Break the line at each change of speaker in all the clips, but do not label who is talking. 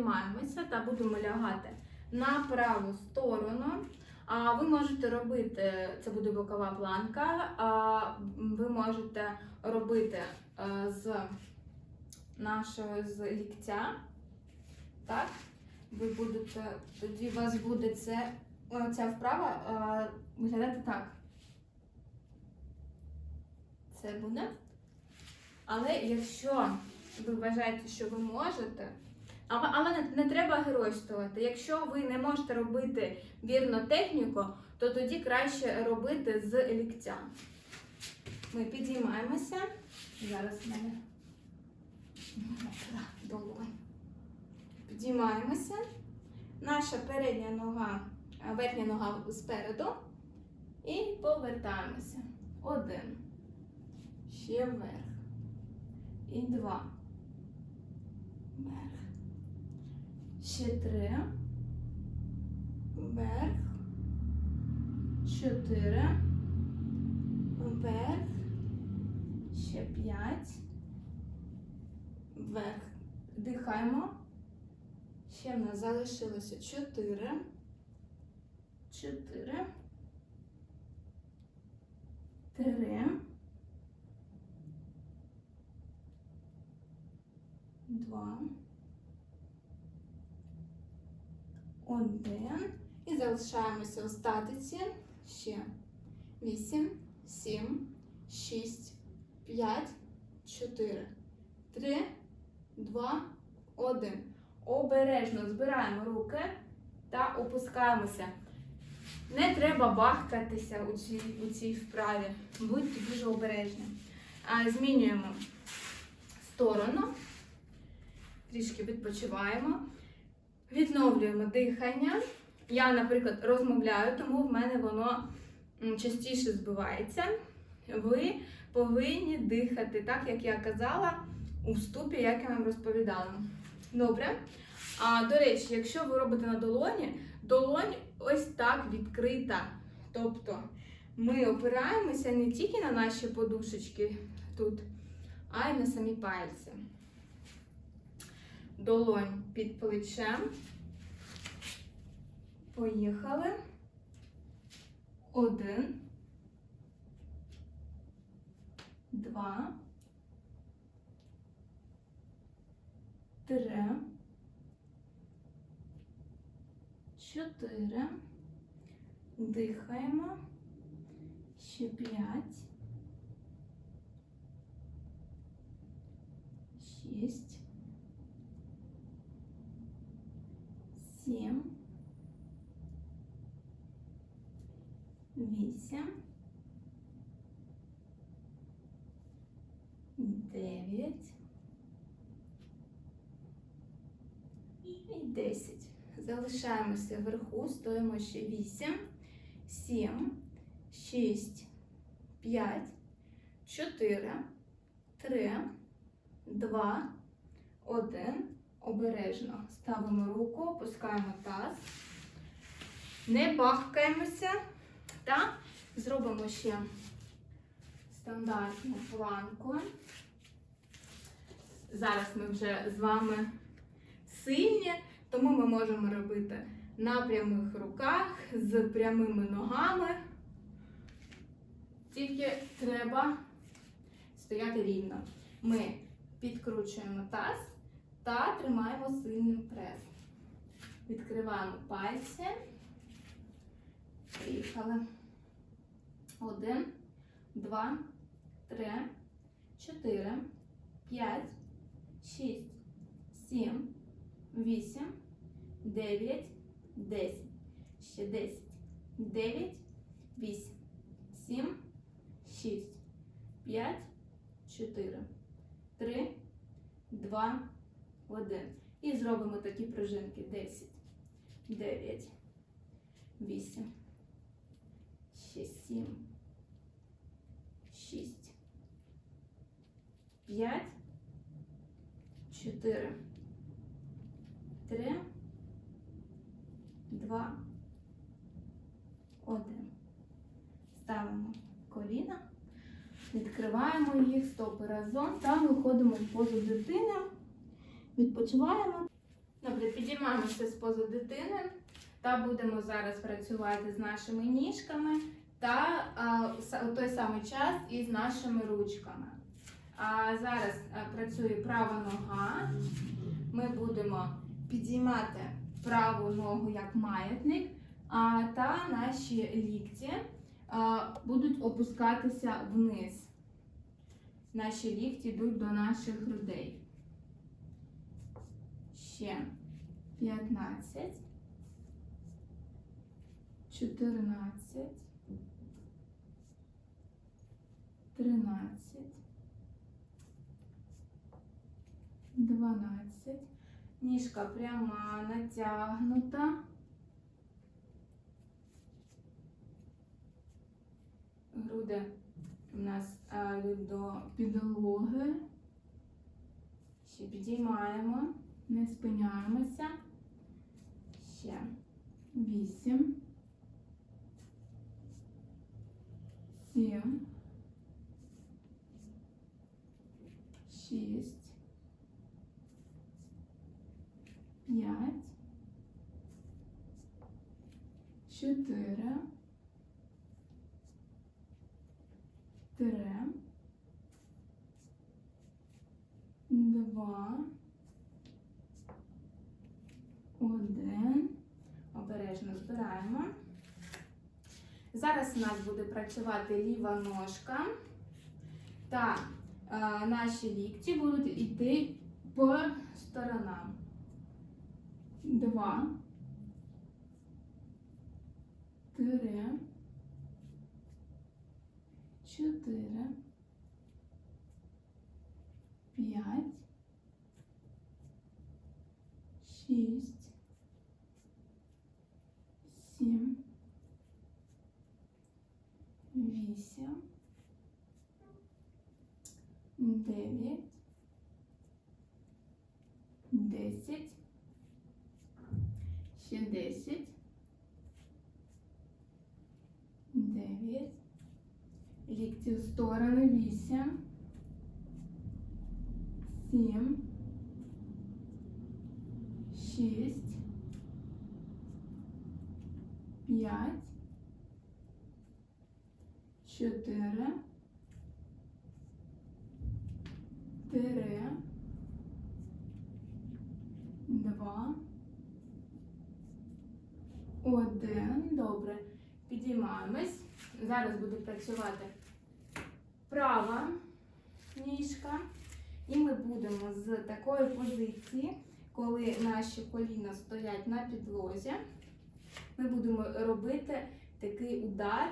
Піднімаємося та будемо лягати на праву сторону. А ви можете робити, це буде бокова планка, а ви можете робити е, з нашого з ліктя. Так? Ви будете, тоді у вас буде це, ця вправа виглядати так. Це буде. Але якщо ви вважаєте, що ви можете, але, не треба геройствувати. Якщо ви не можете робити вірно техніку, то тоді краще робити з ліктя. Ми підіймаємося. Зараз в мене долонь. Підіймаємося. Наша передня нога, верхня нога спереду. І повертаємося. Один. Ще вверх. І два. Вверх. Ще три. Вверх. Чотири. Вверх. Ще п'ять. Вверх. Дихаємо. Ще в нас залишилося чотири. Чотири. Три. Два. Один. І залишаємося у статиці. Ще. Вісім, сім, шість, п'ять, чотири, три, два, один. Обережно збираємо руки та опускаємося. Не треба бахкатися у цій, у цій вправі. Будьте дуже обережні. Змінюємо сторону. Трішки відпочиваємо. Відновлюємо дихання. Я, наприклад, розмовляю, тому в мене воно частіше збивається. Ви повинні дихати, так як я казала у вступі, як я вам розповідала. Добре. А до речі, якщо ви робите на долоні, долонь ось так відкрита. Тобто ми опираємося не тільки на наші подушечки тут, а й на самі пальці. Долонь під плечем. Поїхали. Один. Два. Три. Чотири. Дихаємо. Ще п'ять. Шість. Сім. Вісім. Дев'ять. І десять. Залишаємося вверху, стоїмо ще вісім, сім, шість, п'ять, чотири, три, два, один. Обережно ставимо руку, опускаємо таз. Не бахкаємося та зробимо ще стандартну планку. Зараз ми вже з вами сильні, тому ми можемо робити на прямих руках з прямими ногами. Тільки треба стояти рівно. Ми підкручуємо таз та тримаємо сильний прес. Відкриваємо пальці. Приїхали. Один, два, три, чотири, п'ять, шість, сім, вісім, дев'ять, десять. Ще десять. Дев'ять, вісім, сім, шість, п'ять, чотири, три, два, один. І зробимо такі пружинки. Десять, дев'ять, вісім, ще сім, шість, п'ять, чотири, три, два, один. Ставимо коліна, відкриваємо їх, стопи разом та виходимо в позу дитини. Відпочиваємо. Добре, підіймаємося з позу дитини та будемо зараз працювати з нашими ніжками та а, у той самий час і з нашими ручками. А зараз працює права нога. Ми будемо підіймати праву ногу як маятник, а, та наші лікті а, будуть опускатися вниз. Наші лікті йдуть до наших грудей. Ще 15, 14, 13, 12. Ніжка пряма, натягнута. Груди у нас йдуть до підлоги. Ще підіймаємо, не спиняємося. Ще вісім. Сім. Шість. П'ять. Чотири. Три. Два. Один. Обережно збираємо. Зараз у нас буде працювати ліва ножка. Та е, наші лікті будуть йти по сторонам. Два. Три. Чотири. П'ять. Шість. Сім. Вісім. Дев'ять. Десять. Ще десять. Дев'ять. Лікті в сторони. Вісім. Сім. Шість. П'ять. Чотири. Три. Два. Один. Добре. Підіймаємось. Зараз буде працювати права ніжка. І ми будемо з такої позиції, коли наші коліна стоять на підлозі, ми будемо робити такий удар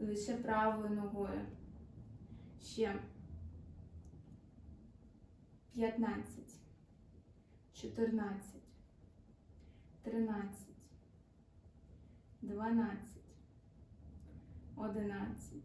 лише правою ногою. Ще. 15, 14, 13, 12, 11,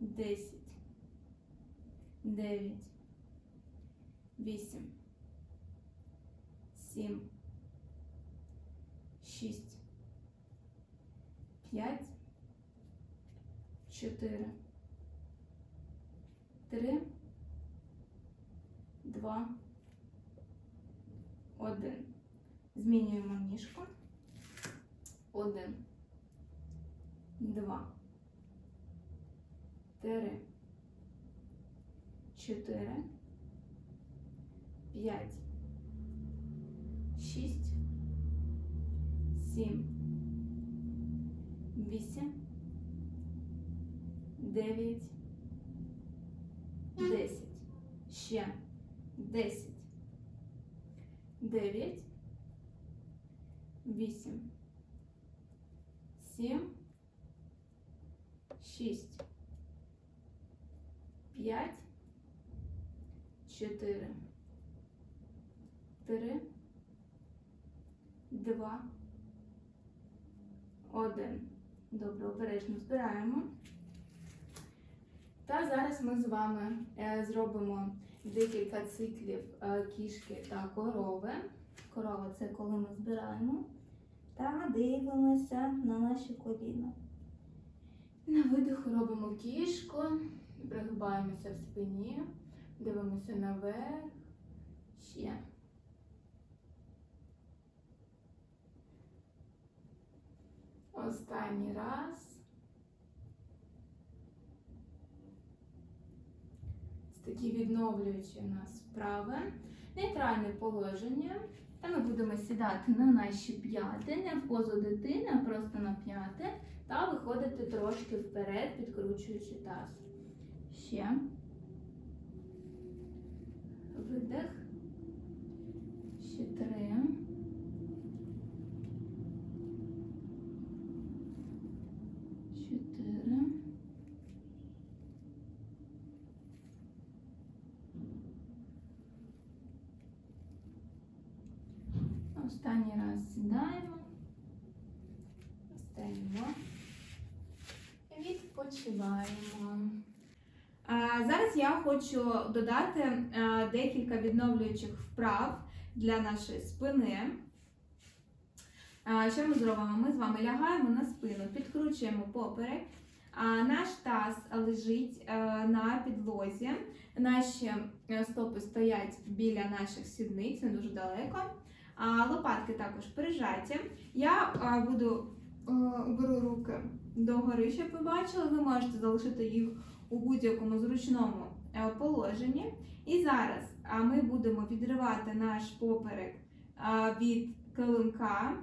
10, 9, 8, 7, 6, 5, 4, 3, 2, 1. Змінюємо ніжку. 1, 2, 3, 4, 5, 6, 7, 8, 9, 10. Ще 10, 9, 8, 7, 6, 5, 4, 3, 2, 1. Добре, обережно збираємо. Та зараз ми з вами е, зробимо декілька циклів е, кішки та корови. Корова це коли ми збираємо. Та дивимося на наші коліна. На видиху робимо кішку, пригибаємося в спині, дивимося наверх. Ще. Останній раз. Такі відновлюючі у нас вправи. Нейтральне положення. Та ми будемо сідати на наші п'яти, не в позу дитини, а просто на п'яти. Та виходити трошки вперед, підкручуючи таз. Ще. Видих. Ще три. Чотири. Останній раз сідаємо. Стаємо. Відпочиваємо. Зараз я хочу додати декілька відновлюючих вправ для нашої спини. Що ми зробимо? Ми з вами лягаємо на спину, підкручуємо поперек. Наш таз лежить на підлозі. Наші стопи стоять біля наших сідниць, не дуже далеко. Лопатки також прижаті. Я буду е, беру руки догори, щоб ви бачили. Ви можете залишити їх у будь-якому зручному е, положенні. І зараз ми будемо відривати наш поперек від килимка,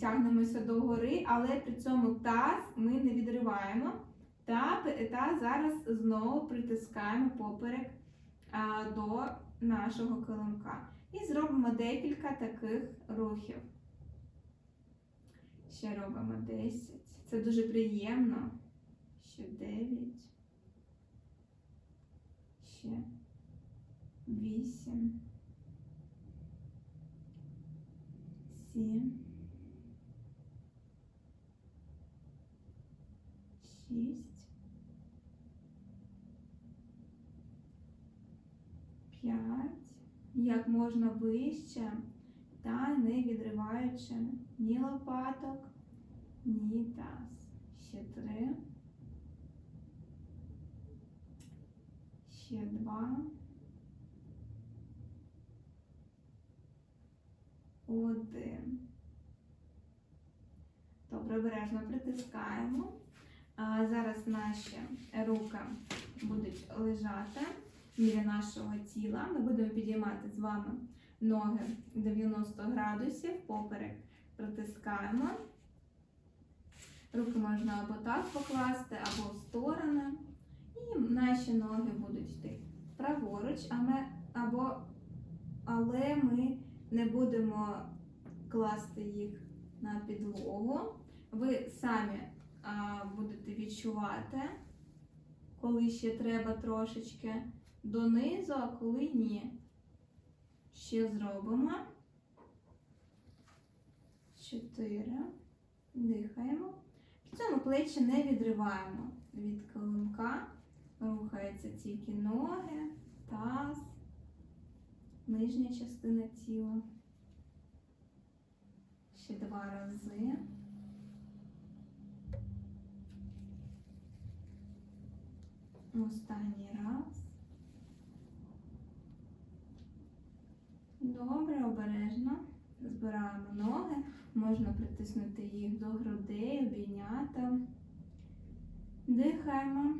тягнемося догори, але при цьому таз ми не відриваємо. Та, та зараз знову притискаємо поперек а, до нашого килимка. І зробимо декілька таких рухів. Ще робимо 10. Це дуже приємно. Ще 9. Ще 8. 7. 6. 5. Як можна вище, та не ні лопаток, ні таз. Ще три. Ще два. Один. Добре, обережно притискаємо. А зараз наші руки будуть лежати біля нашого тіла. Ми будемо підіймати з вами ноги 90 градусів, поперек притискаємо. Руки можна або так покласти, або в сторони. І наші ноги будуть йти праворуч, а ми, або, але ми не будемо класти їх на підлогу. Ви самі а, будете відчувати, коли ще треба трошечки донизу, а коли ні. Ще зробимо. Чотири. Дихаємо. В цьому плечі не відриваємо від килимка. Рухаються тільки ноги, таз, нижня частина тіла. Ще два рази. Останній раз. Добре, обережно. Збираємо ноги. Можна притиснути їх до грудей, обійняти. Дихаємо.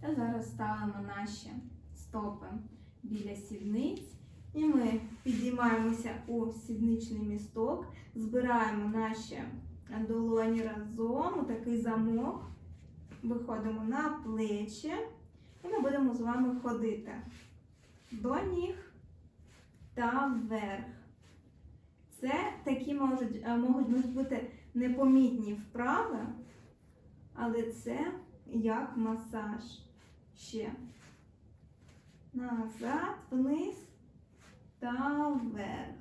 Та зараз ставимо наші стопи біля сідниць. І ми підіймаємося у сідничний місток, збираємо наші долоні разом, у такий замок, виходимо на плечі, і ми будемо з вами ходити до ніг та вверх. Це такі можуть, е, можуть, можуть бути непомітні вправи, але це як масаж. Ще. Назад, вниз та вверх.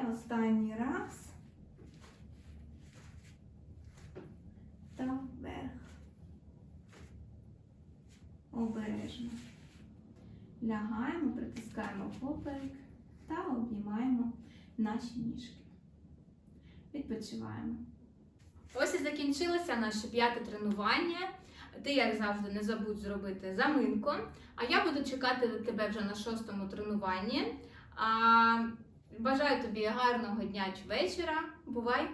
І останній раз. Та вверх. Обережно. Лягаємо, притискаємо поперек та обіймаємо наші ніжки. Відпочиваємо. Ось і закінчилося наше п'яте тренування. Ти, як завжди, не забудь зробити заминку. А я буду чекати тебе вже на шостому тренуванні. А
Бажаю тобі гарного дня чи вечора. Бувай!